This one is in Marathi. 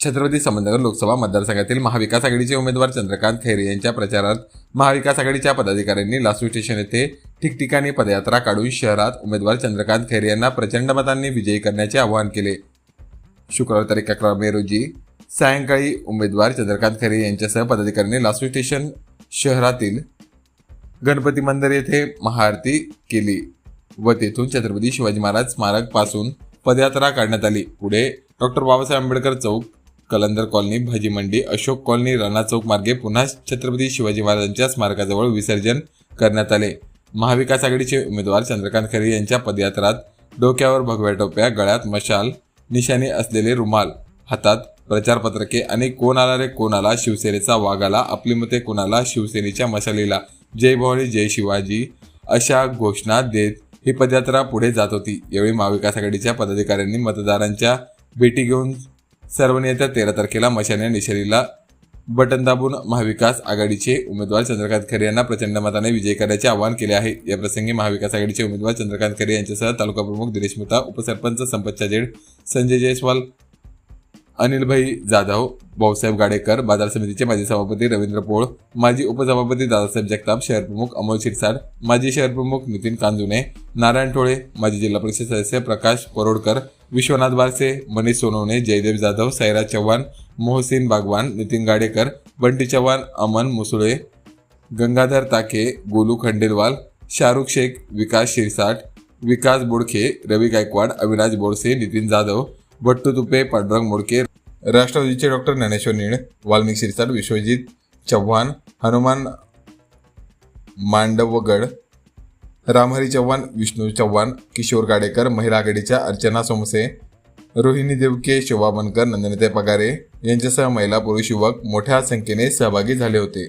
छत्रपती संबंधनगर लोकसभा मतदारसंघातील महाविकास आघाडीचे उमेदवार चंद्रकांत खैरे यांच्या प्रचारात महाविकास आघाडीच्या पदाधिकाऱ्यांनी लासू स्टेशन येथे ठिकठिकाणी पदयात्रा काढून शहरात उमेदवार चंद्रकांत खैरे यांना प्रचंड मतांनी विजयी करण्याचे आवाहन केले. शुक्रवार तारीख अकरा मे रोजी सायंकाळी उमेदवार चंद्रकांत खैरे यांच्यासह पदाधिकाऱ्यांनी लासू स्टेशन शहरातील गणपती मंदिर येथे महाआरती केली व तेथून छत्रपती शिवाजी महाराज स्मारकपासून पदयात्रा काढण्यात आली. पुढे डॉक्टर बाबासाहेब आंबेडकर चौक कलंदर कॉलनी भाजी मंडी अशोक कॉलनी राणा चौक मार्गे पुन्हा छत्रपती शिवाजी महाराजांच्या स्मारकाजवळ विसर्जन करण्यात आले. महाविकास आघाडीचे उमेदवार चंद्रकांत खैरे यांच्या पदयात्रात डोक्यावर भगव्या टोप्या गळ्यात मशाल निशाणी असलेले रुमाल हातात प्रचारपत्रके आणि कोण आला रे कोण आला शिवसेनेचा वाघ आला आपली मते कोणाला शिवसेनेच्या मशालीला जय भवानी जय शिवाजी अशा घोषणा देत ही पदयात्रा पुढे जात होती. यावेळी महाविकास आघाडीच्या पदाधिकाऱ्यांनी मतदारांच्या भेटी घेऊन सर्वांनी येत्या तेरा तारखेला मशाने निशरीला बटन दाबून महाविकास आघाडीचे उमेदवार चंद्रकांत खरे यांना प्रचंड मताने विजय करण्याचे आवाहन केले आहे. या प्रसंगी महाविकास आघाडीचे उमेदवार चंद्रकांत खरे यांच्यासह तालुका प्रमुख दिनेश मेहता उपसरपंच संपत जेड संजय जयस्वाल अनिलभाई जाधव भाऊसाहेब गाडेकर बाजार समितीचे माजी सभापती रवींद्र पोळ माजी उपसभापती दादासाहेब जगताप शहर प्रमुख अमोल शिरसाट माजी शहर प्रमुख नितीन कांजुने नारायण टोळे माजी जिल्हा परिषद सदस्य प्रकाश परोडकर विश्वनाथ बारसे मनीष सोनवणे जयदेव जाधव सैराज चव्हाण मोहसिन बागवान नितीन गाडेकर बंटी चव्हाण अमन मुसुळे गंगाधर ताके गोलू खंडेलवाल शाहरुख शेख विकास शिरसाट विकास बोडखे रवी गायकवाड अविनाश बोरसे नितीन जाधव भट्टू तुपे पांडुरंग मोडके राष्ट्रवादीचे डॉक्टर ज्ञानेश्वर निळ वाल्मिक सिरसाट विश्वजित चव्हाण हनुमान मांडवगड रामहरी चव्हाण विष्णू चव्हाण किशोर गाडेकर महिला आघाडीच्या अर्चना सोमसे रोहिणी देवके शोभा बनकर नंदनते पगारे यांच्यासह महिला पुरुष युवक मोठ्या संख्येने सहभागी झाले होते.